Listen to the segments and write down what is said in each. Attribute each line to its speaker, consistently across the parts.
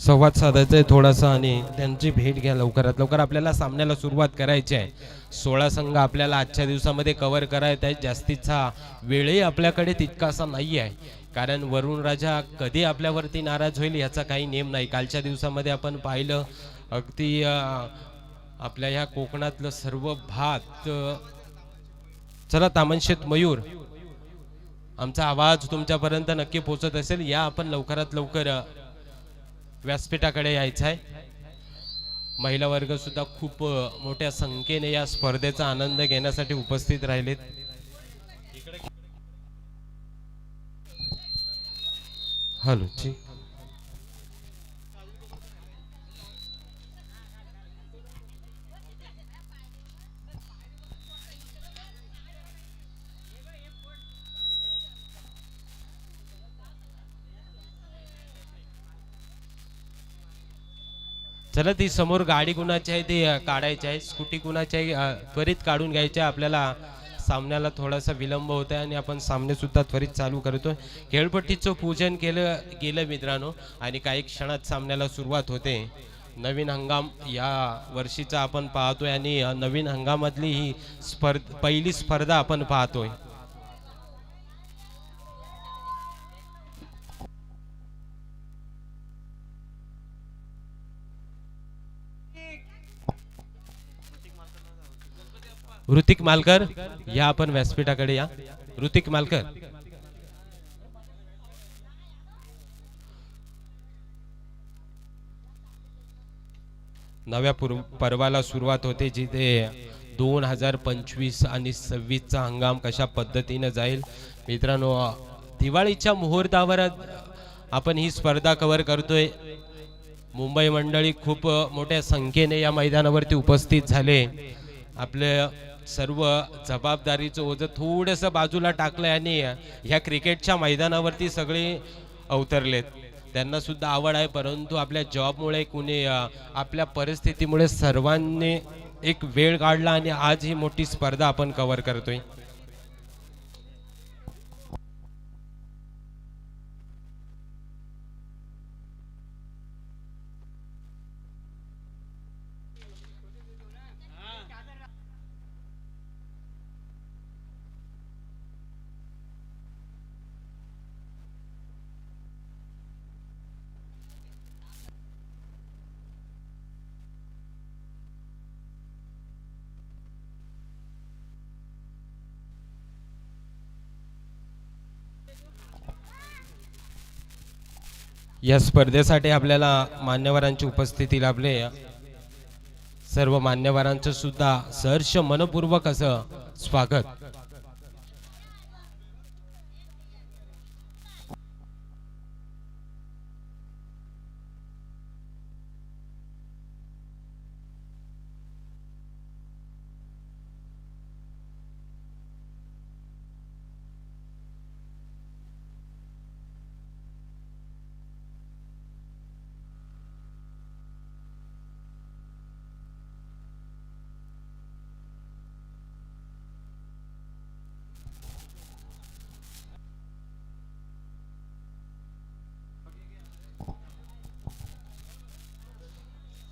Speaker 1: संवाद साधायचा आहे थोडासा आणि त्यांची भेट घ्या लवकरात लवकर. आपल्याला सामन्याला सुरुवात करायची आहे सोळा संघ आपल्याला आजच्या दिवसामध्ये कव्हर करायचा आहे जास्तीचा वेळही आपल्याकडे तितकासा नाही आहे कारण वरुण राजा कधी आपल्यावरती नाराज होईल याचा काही नेम नाही. कालच्या दिवसामध्ये आपण पाहिलं अगदी आपल्या ह्या कोकणातलं सर्व भात चला तामनशेत मयूर आमचा आवाज तुमच्यापर्यंत नक्की पोचत असेल. या आपण लवकरात लवकर व्यासपीठाकडे यायचं आहे. महिला वर्ग सुद्धा खूप मोठ्या संख्येने या स्पर्धेचा आनंद घेण्यासाठी उपस्थित राहिलेत. हॅलो जी. चला ती समोर गाडी कुणाची आहे ती काढायची आहे. स्कूटी कुणाची आहे त्वरित काढून घ्यायची आहे. आपल्याला सामन्याला थोडासा विलंब होत आहे आणि आपण सामनेसुद्धा त्वरित चालू करतो खेळपट्टीचं पूजन केलं गेलं मित्रांनो. आणि काही क्षणात सामन्याला सुरुवात होते. नवीन हंगाम या वर्षीचा आपण पाहतोय आणि नवीन हंगामातली ही स्पर्ध पहिली स्पर्धा आपण पाहतोय. ऋतिक मालकर या आपण व्यासपीठाकडे या. ऋतिक मालकर. नव्या पर्वाला सुरुवात होते जिथे दोन हजार पंचवीस आणि सव्वीसचा हंगाम कशा पद्धतीनं जाईल? मित्रांनो दिवाळीच्या मुहूर्तावर आपण ही स्पर्धा कव्हर करतोय. मुंबई मंडळी खूप मोठ्या संख्येने या मैदानावरती उपस्थित झाले. आपले सर्व जबाबदारीचं ओझं थोडंसं बाजूला टाकलं आणि ह्या क्रिकेटच्या मैदानावरती सगळे अवतरलेत. त्यांना सुद्धा आवड आहे परंतु आपल्या जॉबमुळे कुणी आपल्या परिस्थितीमुळे सर्वांनी एक वेळ काढला आणि आज ही मोठी स्पर्धा आपण कव्हर करतोय. या स्पर्धेसाठी आपल्याला मान्यवरांची उपस्थिती लाभले. सर्व मान्यवरांचं सुद्धा सहर्ष मनपूर्वक असं स्वागत.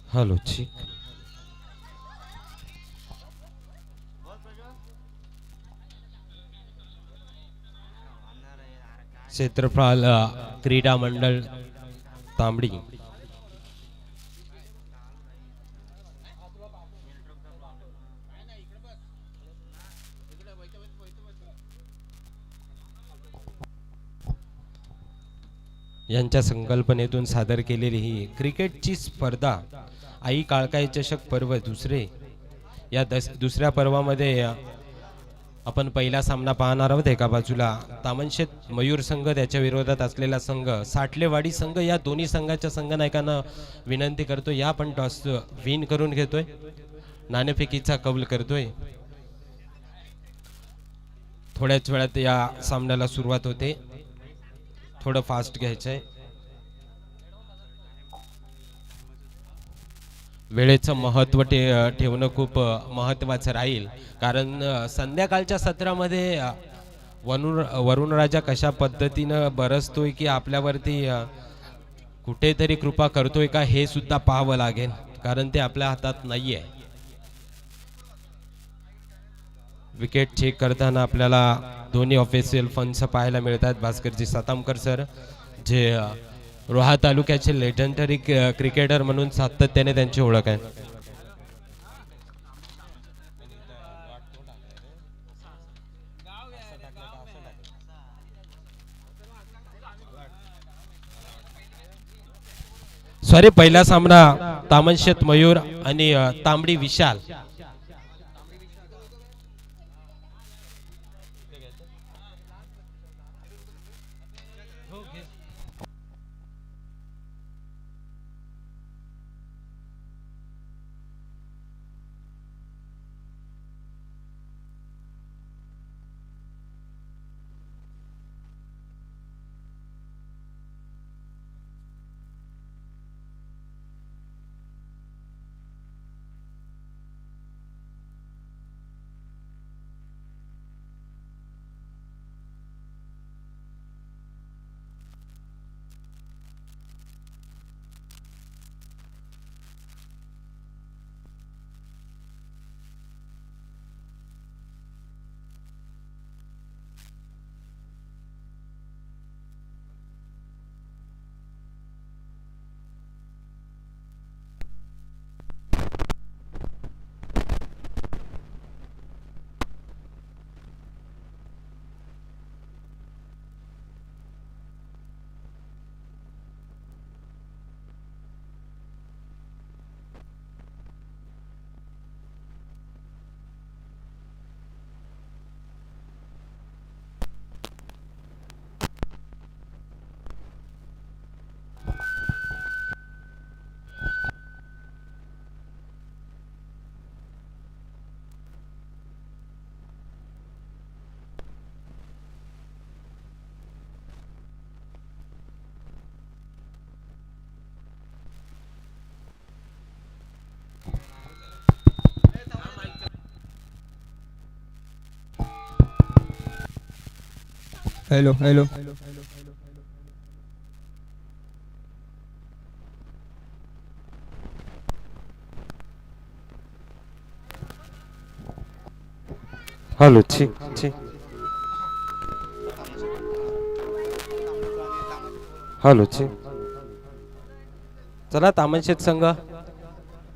Speaker 1: हॅलो ठीक. क्षेत्रफळ क्रीडा मंडळ तांबडी. यांच्या संकल्पनेतून सादर केलेली ही क्रिकेटची स्पर्धा आई काळकाई चषक पर्व दुसरे. या दस दुसऱ्या पर्वामध्ये आपण पहिला सामना पाहणार आहोत एका बाजूला. तामनशेत मयूर संघ त्याच्या विरोधात असलेला संघ. साठलेवाडी संघ या दोन्ही संघाच्या संघनायकांना विनंती करतो या पण टॉस विन करून घेतोय. नाणेफेकीचा कौल करतोय. थोड्याच वेळात या सामन्याला सुरुवात होते. थोडं फास्ट घ्यायचं आहे वेळेचं महत्त्व ठे ठेवणं खूप महत्त्वाचं राहील. कारण संध्याकाळच्या सत्रामध्ये वरुण वरुणराजा कशा पद्धतीनं बरसतोय की आपल्यावरती कुठेतरी कृपा करतोय का हे सुद्धा पाहावं लागेल. कारण ते आपल्या हातात नाही आहे विकेट चेक करताना आपल्याला दोन्ही ऑफिशियल फंड्स पाहायला मिळतात. भास्करजी सातामकर सर जे रोहा तालुक्याचे लेजंडरी क्रिकेटर म्हणून सातत्याने त्यांची ओळख आहे. सॉरी पहिला सामना तामनशेत मयूर आणि तांबडी विशाल.
Speaker 2: हॅलो हॅलो
Speaker 1: हॅलो छी छी हॅलो छी चला तामनशेत संघ.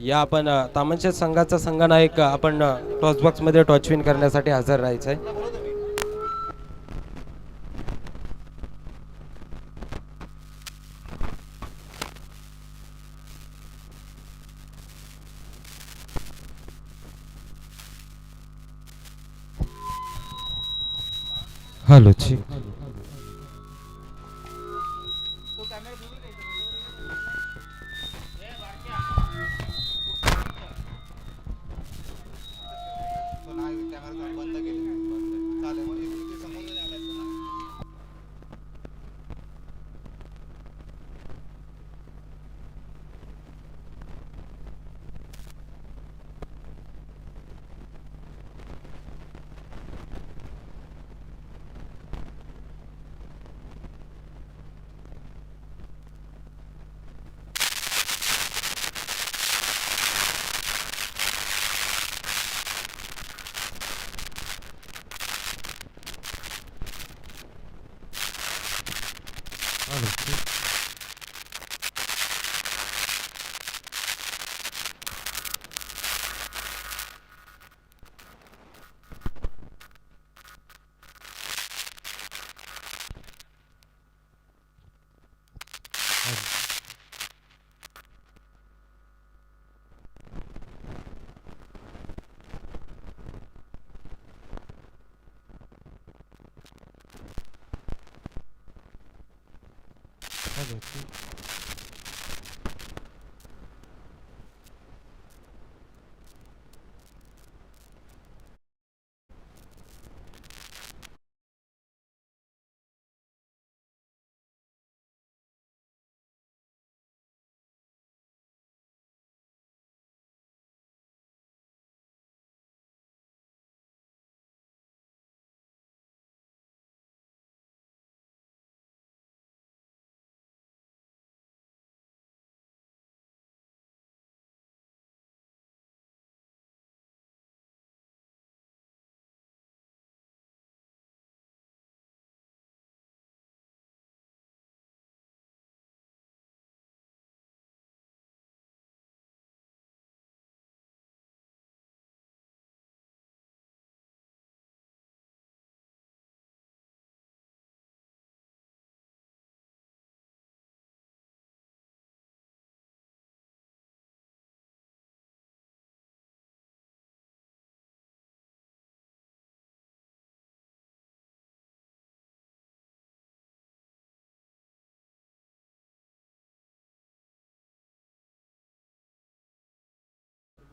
Speaker 1: या आपण तामनशेत संघाचा संघनायक अ, आपण टॉस बॉक्समध्ये टॉचविन करण्यासाठी हजर राहायचं आहे हॅलो छी हॅलो छी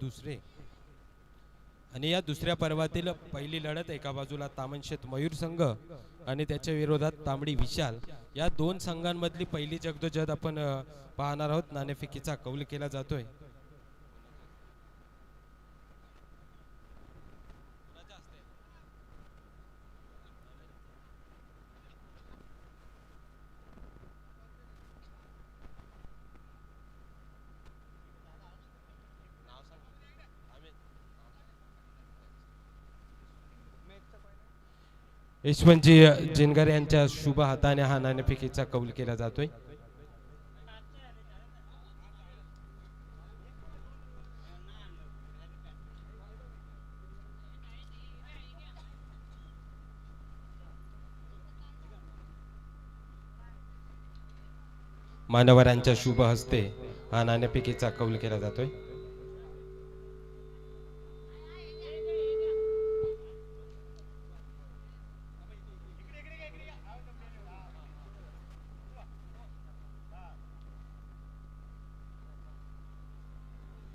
Speaker 1: दुसरे. आणि या दुसऱ्या पर्वातील पहिली लढत एका बाजूला तामनशेत मयूर संघ आणि त्याच्या विरोधात तांबडी विशाल. या दोन संघांमधली पहिली जगदोजद आपण पाहणार आहोत. नाणेफिकीचा कौल केला जातोय. यशवंतजी जिनगर यांच्या शुभ हाताने हा नाणेफेकीचा कौल केला जातोय. मानवरांच्या शुभ हस्ते हा नाणेफेकीचा कौल केला जातोय.